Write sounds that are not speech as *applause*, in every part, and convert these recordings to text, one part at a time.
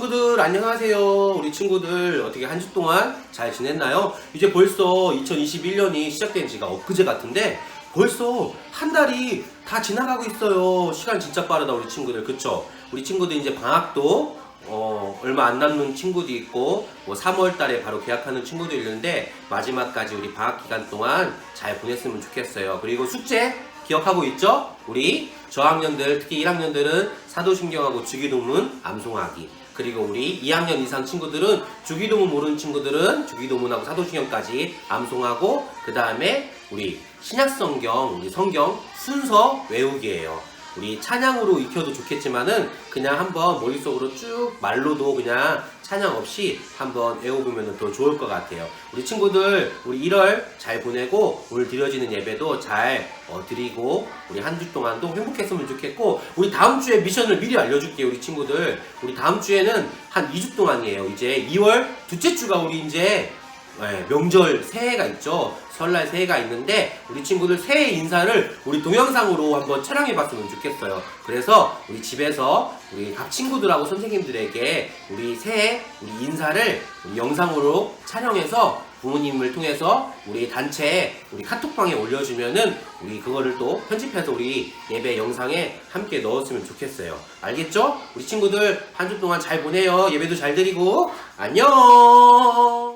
친구들 안녕하세요. 우리 친구들 어떻게 한 주 동안 잘 지냈나요? 이제 벌써 2021년이 시작된 지가 엊그제 같은데 벌써 한 달이 다 지나가고 있어요. 시간 진짜 빠르다 우리 친구들 그쵸? 우리 친구들 이제 방학도 어, 얼마 안 남는 친구도 있고 뭐 3월 달에 바로 계약하는 친구도 있는데 마지막까지 우리 방학 기간 동안 잘 보냈으면 좋겠어요. 그리고 숙제 기억하고 있죠? 우리 저학년들 특히 1학년들은 사도신경하고 주기도문 암송하기 그리고 우리 2학년 이상 친구들은 주기도문 모르는 친구들은 주기도문하고 사도신경까지 암송하고 그 다음에 우리 신약성경 우리 성경 순서 외우기예요. 우리 찬양으로 익혀도 좋겠지만은 그냥 한번 머릿속으로 쭉 말로도 그냥 찬양 없이 한번 외워보면 더 좋을 것 같아요. 우리 친구들 우리 1월 잘 보내고 오늘 드려지는 예배도 잘 어, 드리고 우리 한 주 동안도 행복했으면 좋겠고 우리 다음 주에 미션을 미리 알려줄게요 우리 친구들 우리 다음 주에는 한 2주 동안이에요 이제 2월 둘째 주가 우리 이제 네, 명절 새해가 있죠. 설날 새해가 있는데 우리 친구들 새해 인사를 우리 동영상으로 한번 촬영해 봤으면 좋겠어요. 그래서 우리 집에서 우리 각 친구들하고 선생님들에게 우리 새해 우리 인사를 우리 영상으로 촬영해서 부모님을 통해서 우리 단체에 우리 카톡방에 올려주면은 우리 그거를 또 편집해서 우리 예배 영상에 함께 넣었으면 좋겠어요. 알겠죠? 우리 친구들 한 주 동안 잘 보내요. 예배도 잘 드리고 안녕.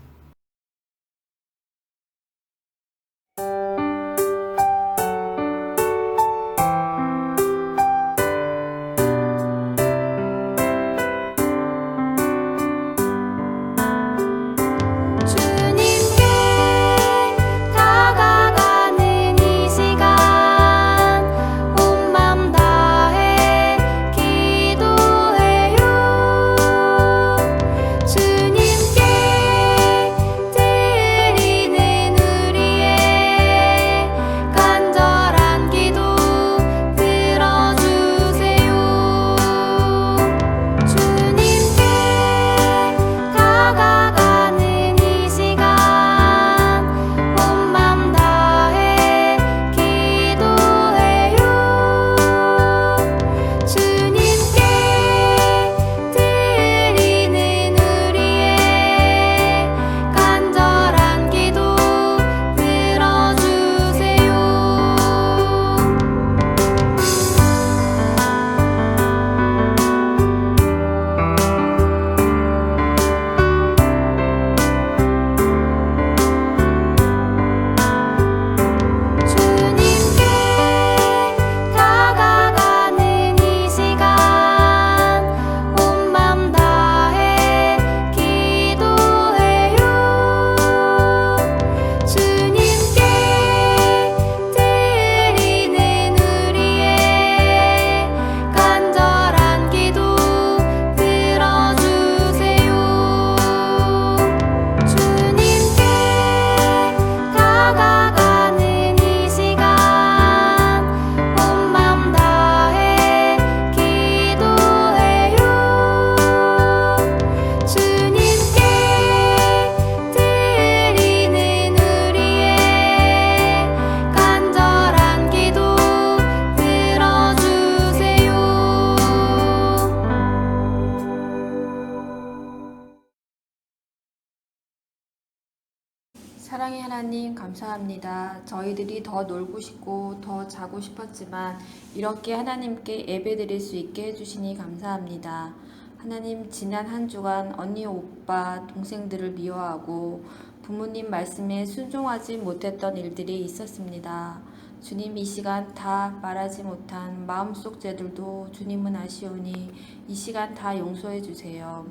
감사합니다. 저희들이 더 놀고 싶고 더 자고 싶었지만 이렇게 하나님께 예배 드릴 수 있게 해주시니 감사합니다. 하나님 지난 한 주간 언니 오빠 동생들을 미워하고 부모님 말씀에 순종하지 못했던 일들이 있었습니다. 주님 이 시간 다 말하지 못한 마음속 죄들도 주님은 아시오니 이 시간 다 용서해 주세요.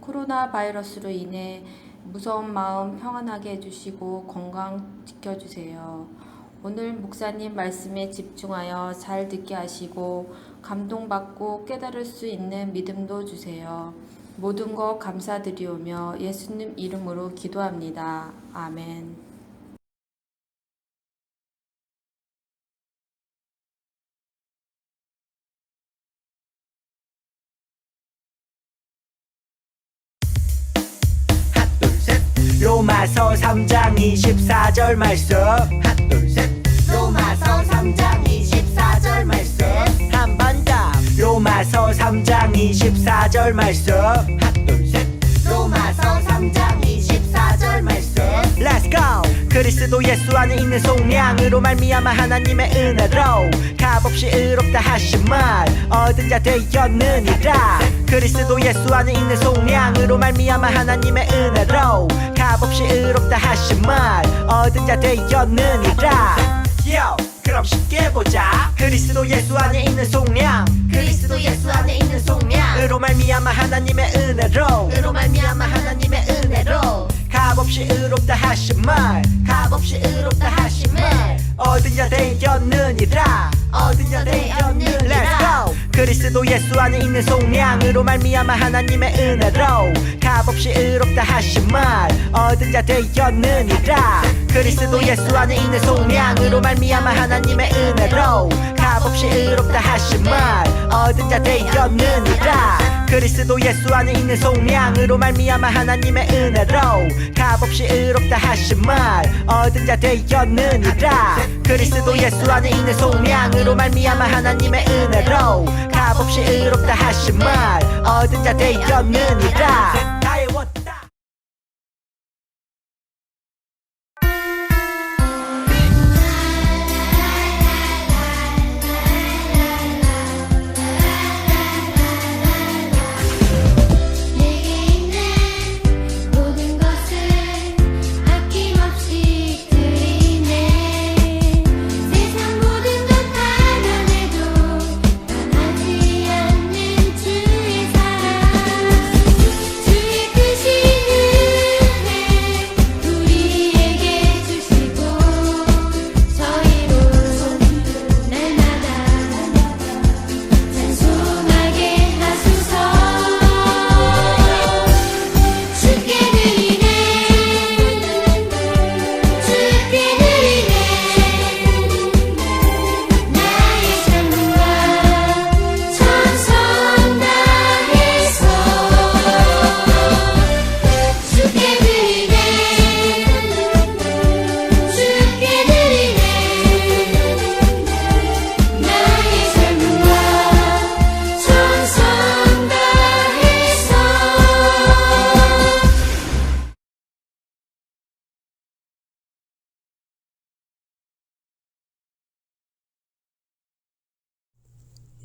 코로나 바이러스로 인해 무서운 마음 평안하게 해주시고 건강 지켜주세요. 오늘 목사님 말씀에 집중하여 잘 듣게 하시고 감동받고 깨달을 수 있는 믿음도 주세요. 모든 것 감사드리오며 예수님 이름으로 기도합니다. 아멘. 3장 24절 말씀. 하둘셋. 로마서 3장 24절 말씀. 한 번 더 로마서 3장 24절 말씀. 하둘셋. 로마서 3장 24절 말씀. Let's go. 그리스도 예수 안에 있는 속량으로 말미암아 하나님의 은혜로 값없이 의롭다 하신 말 얻은 자 되었느니라. 그리스도 예수 안에 있는 속량으로 말미암아 하나님의 은혜로 값없이 의롭다 하신 말 얻은 자 되었느니라. Yo, 그럼 쉽게 보자. 그리스도 예수 안에 있는 속량. 그리스도 예수 안에 있는 속량. 으로 말미암아 하나님의 은혜로. 으로 말미암아 하나님의 은혜로 값없이 의롭다 하신 말. 값없이 의롭다 하신 말. 자 되었느니라. 자 되었느니라. 그리스도 예수 안에 있는 속량으로 말미암아 하나님의 은혜로. 값없이 의롭다 하신 말. 얻은 자 되었느니라. 그리스도 예수 안에 있는 속량으로 말미암아 하나님의 은혜로. 값없이 의롭다 하신 말. 얻은 자 되었느니라 그리스도 예수 안에 있는 속량으로 말미암아 하나님의 은혜로 값없이 의롭다 하신 말 얻은 자 되었느니라. 그리스도 예수 안에 있는 속량으로 말미암아 하나님의 은혜로 값없이 의롭다 말 얻은 자 되었느니라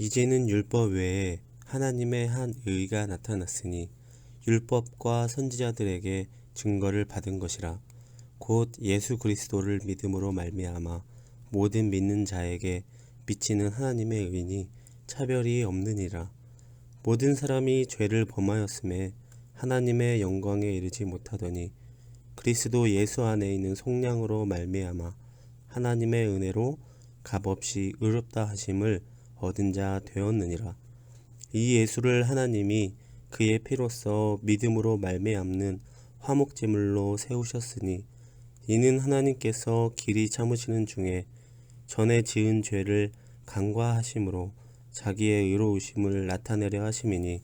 이제는 율법 외에 하나님의 한 의가 나타났으니 율법과 선지자들에게 증거를 받은 것이라. 곧 예수 그리스도를 믿음으로 말미암아 모든 믿는 자에게 미치는 하나님의 의니 차별이 없느니라. 모든 사람이 죄를 범하였음에 하나님의 영광에 이르지 못하더니 그리스도 예수 안에 있는 속량으로 말미암아 하나님의 은혜로 값없이 의롭다 하심을 얻은 자 되었느니라. 이 예수를 하나님이 그의 피로써 믿음으로 말미암는 화목제물로 세우셨으니 이는 하나님께서 길이 참으시는 중에 전에 지은 죄를 간과하심으로 자기의 의로우심을 나타내려 하심이니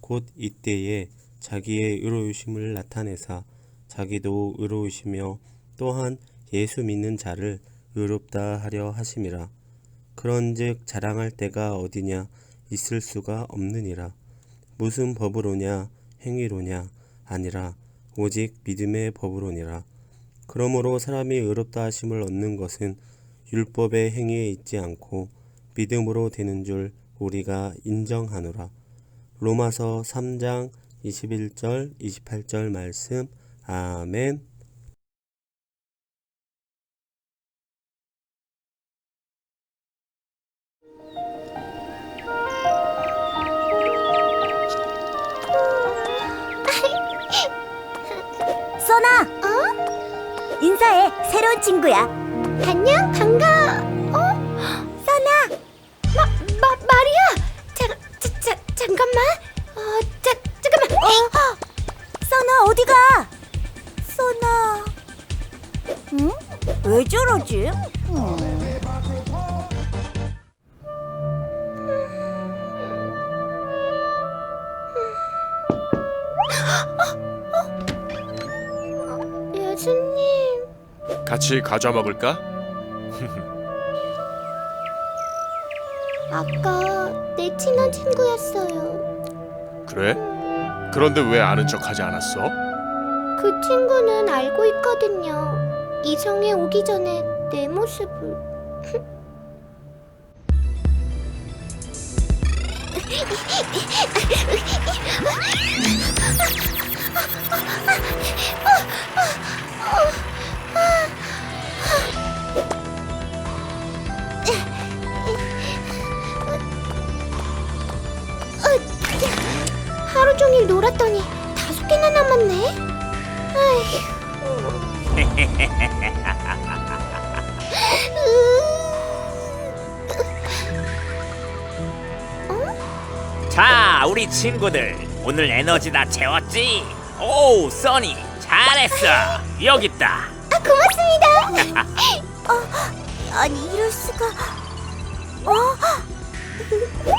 곧 이때에 자기의 의로우심을 나타내사 자기도 의로우시며 또한 예수 믿는 자를 의롭다 하려 하심이라. 그런즉 자랑할 때가 어디냐 있을 수가 없느니라. 무슨 법으로냐 행위로냐 아니라 오직 믿음의 법으로니라. 그러므로 사람이 의롭다 하심을 얻는 것은 율법의 행위에 있지 않고 믿음으로 되는 줄 우리가 인정하노라. 로마서 3장 21절 28절 말씀 아멘. 새로운 친구야. 안녕, 반가. 어? 써나. 마, 마, 마리아. 자, 자, 자, 잠깐만. 어, 자, 잠깐만. 어? 써나 어디 가? 써나. 응? 왜 저러지? 예수 같이 과자 먹을까? *laughs* 아까 내 친한 친구였어요. 그래? 그런데 왜 아는 척 하지 않았어? 그 친구는 알고 있거든요. 이성에 오기 전에 내 모습을. 우리 친구들 오늘 에너지 다 채웠지? 오, 써니 잘했어. 여기 있다. 아, 고맙습니다. *laughs* 아니 이럴 수가.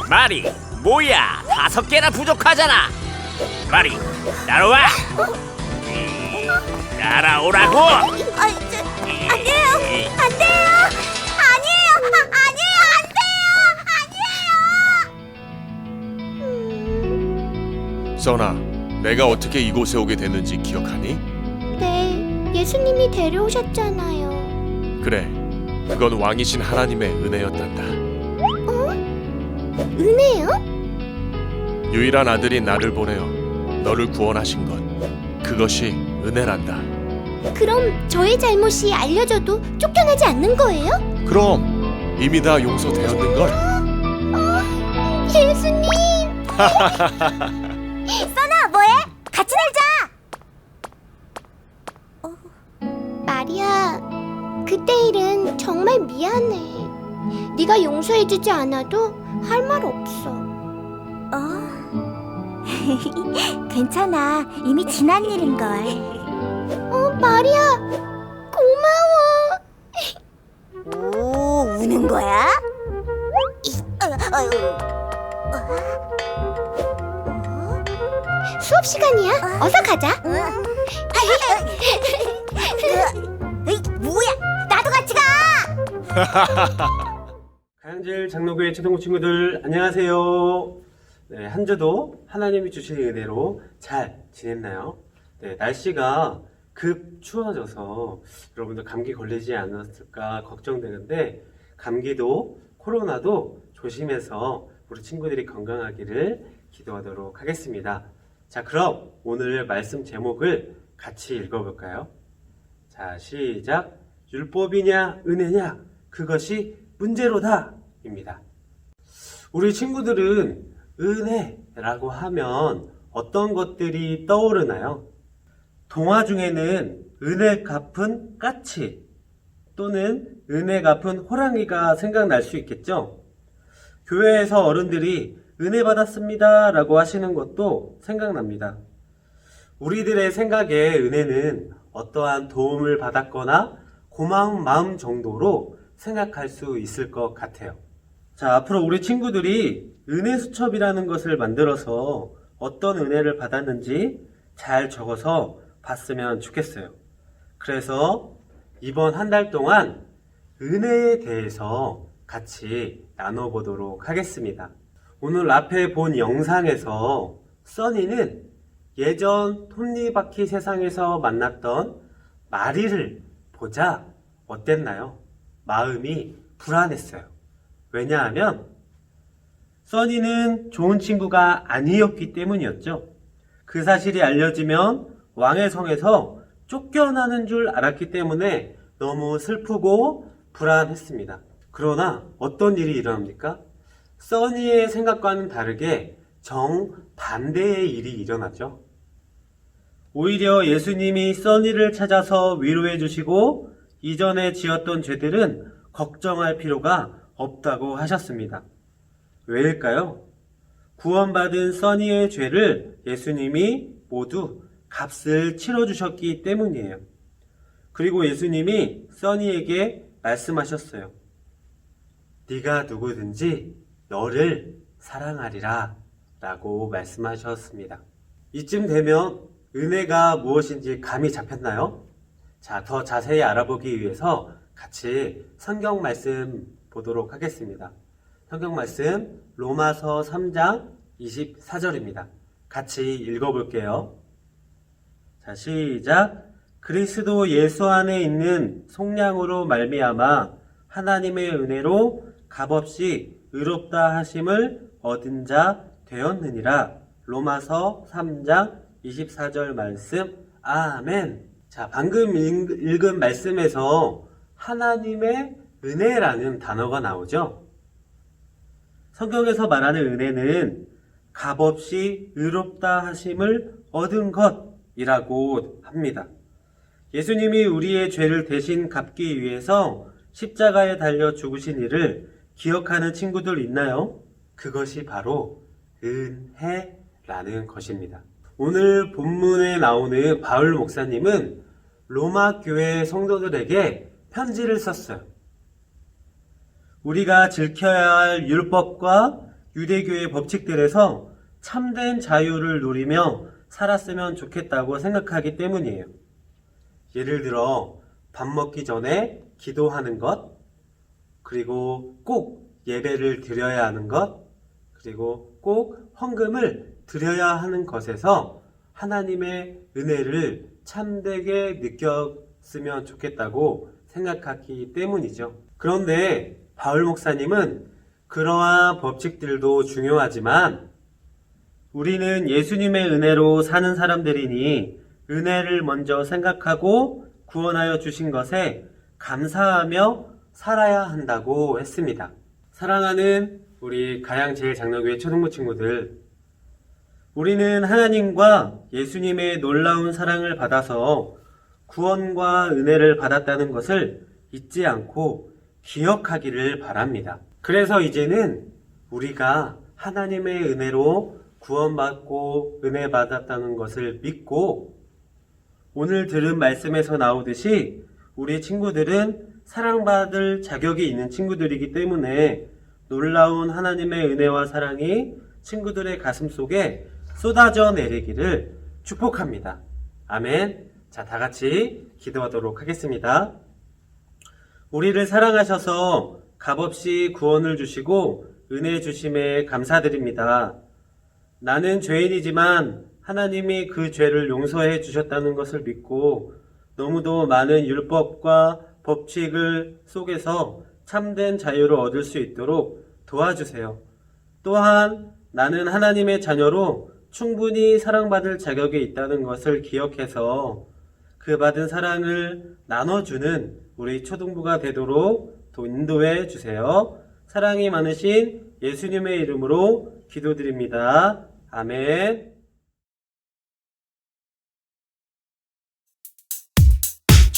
마리, 뭐야? 다섯 개나 부족하잖아. 마리, 따라와. 음, 따라오라고. 아, 저, 안 돼요, 아니에요, 써나, 내가 어떻게 이곳에 오게 됐는지 기억하니? 네, 예수님이 데려오셨잖아요. 그래, 그건 왕이신 하나님의 은혜였단다. 은혜요? 유일한 아들인 나를 보내어 너를 구원하신 것, 그것이 은혜란다. 그럼 저의 잘못이 알려져도 쫓겨나지 않는 거예요? 그럼 이미 다 용서되었는 걸. 예수님! *laughs* 써나 뭐해? 같이 놀자. 마리아, 그때 일은 정말 미안해. 네가 용서해주지 않아도 할 말 없어. 어? *laughs* 괜찮아. 이미 지난 일인 걸. 어, 마리아, 고마워. 오, 우는 거야? 수업 시간이야. 어서 가자. 에이, 뭐야? 나도 같이 가. *laughs* 가양질 장로교회 초등부 친구들 안녕하세요. 네, 한 주도 하나님이 주신 은혜로 잘 지냈나요? 네, 날씨가 급 추워져서 여러분들 감기 걸리지 않았을까 걱정되는데 감기도 코로나도 조심해서 우리 친구들이 건강하기를 기도하도록 하겠습니다. 자, 그럼 오늘 말씀 제목을 같이 읽어볼까요? 자, 시작. 율법이냐, 은혜냐, 그것이 문제로다. 입니다. 우리 친구들은 은혜라고 하면 어떤 것들이 떠오르나요? 동화 중에는 은혜 갚은 까치 또는 은혜 갚은 호랑이가 생각날 수 있겠죠? 교회에서 어른들이 은혜 받았습니다 라고 하시는 것도 생각납니다. 우리들의 생각에 은혜는 어떠한 도움을 받았거나 고마운 마음 정도로 생각할 수 있을 것 같아요. 자, 앞으로 우리 친구들이 은혜 수첩이라는 것을 만들어서 어떤 은혜를 받았는지 잘 적어서 봤으면 좋겠어요. 그래서 이번 한 달 동안 은혜에 대해서 같이 나눠보도록 하겠습니다. 오늘 앞에 본 영상에서 써니는 예전 톱니바퀴 세상에서 만났던 마리를 보자 어땠나요? 마음이 불안했어요. 왜냐하면 써니는 좋은 친구가 아니었기 때문이었죠. 그 사실이 알려지면 왕의 성에서 쫓겨나는 줄 알았기 때문에 너무 슬프고 불안했습니다. 그러나 어떤 일이 일어납니까? 써니의 생각과는 다르게 정반대의 일이 일어나죠. 오히려 예수님이 써니를 찾아서 위로해 주시고 이전에 지었던 죄들은 걱정할 필요가 없다고 하셨습니다. 왜일까요? 구원받은 써니의 죄를 예수님이 모두 값을 치러주셨기 때문이에요. 그리고 예수님이 써니에게 말씀하셨어요. 네가 누구든지 너를 사랑하리라 라고 말씀하셨습니다. 이쯤 되면 은혜가 무엇인지 감이 잡혔나요? 자, 더 자세히 알아보기 위해서 같이 성경 말씀 보도록 하겠습니다. 성경 말씀 로마서 3장 24절입니다. 같이 읽어볼게요. 자, 시작. 그리스도 예수 안에 있는 속량으로 말미암아 하나님의 은혜로 값없이 의롭다 하심을 얻은 자 되었느니라. 로마서 3장 24절 말씀. 아멘. 자, 방금 읽- 읽은 말씀에서 하나님의 은혜라는 단어가 나오죠. 성경에서 말하는 은혜는 값없이 의롭다 하심을 얻은 것이라고 합니다. 예수님이 우리의 죄를 대신 갚기 위해서 십자가에 달려 죽으신 일을 기억하는 친구들 있나요? 그것이 바로 은혜라는 것입니다. 오늘 본문에 나오는 바울 목사님은 로마 교회 성도들에게 편지를 썼어요. 우리가 지켜야 할 율법과 유대교의 법칙들에서 참된 자유를 누리며 살았으면 좋겠다고 생각하기 때문이에요. 예를 들어 밥 먹기 전에 기도하는 것, 그리고 꼭 예배를 드려야 하는 것, 그리고 꼭 헌금을 드려야 하는 것에서 하나님의 은혜를 참되게 느꼈으면 좋겠다고 생각하기 때문이죠. 그런데 바울 목사님은 그러한 법칙들도 중요하지만 우리는 예수님의 은혜로 사는 사람들이니 은혜를 먼저 생각하고 구원하여 주신 것에 감사하며 살아야 한다고 했습니다. 사랑하는 우리 가양제일장로교회 초등부 친구들, 우리는 하나님과 예수님의 놀라운 사랑을 받아서 구원과 은혜를 받았다는 것을 잊지 않고 기억하기를 바랍니다. 그래서 이제는 우리가 하나님의 은혜로 구원받고 은혜 받았다는 것을 믿고 오늘 들은 말씀에서 나오듯이 우리 친구들은 사랑받을 자격이 있는 친구들이기 때문에 놀라운 하나님의 은혜와 사랑이 친구들의 가슴 속에 쏟아져 내리기를 축복합니다. 아멘. 자, 다 같이 기도하도록 하겠습니다. 우리를 사랑하셔서 값없이 구원을 주시고 은혜 주심에 감사드립니다. 나는 죄인이지만 하나님이 그 죄를 용서해 주셨다는 것을 믿고 너무도 많은 율법과 법칙을 속에서 참된 자유를 얻을 수 있도록 도와주세요. 또한 나는 하나님의 자녀로 충분히 사랑받을 자격이 있다는 것을 기억해서 그 받은 사랑을 나눠주는 우리 초등부가 되도록 도 인도해 주세요. 사랑이 많으신 예수님의 이름으로 기도드립니다. 아멘.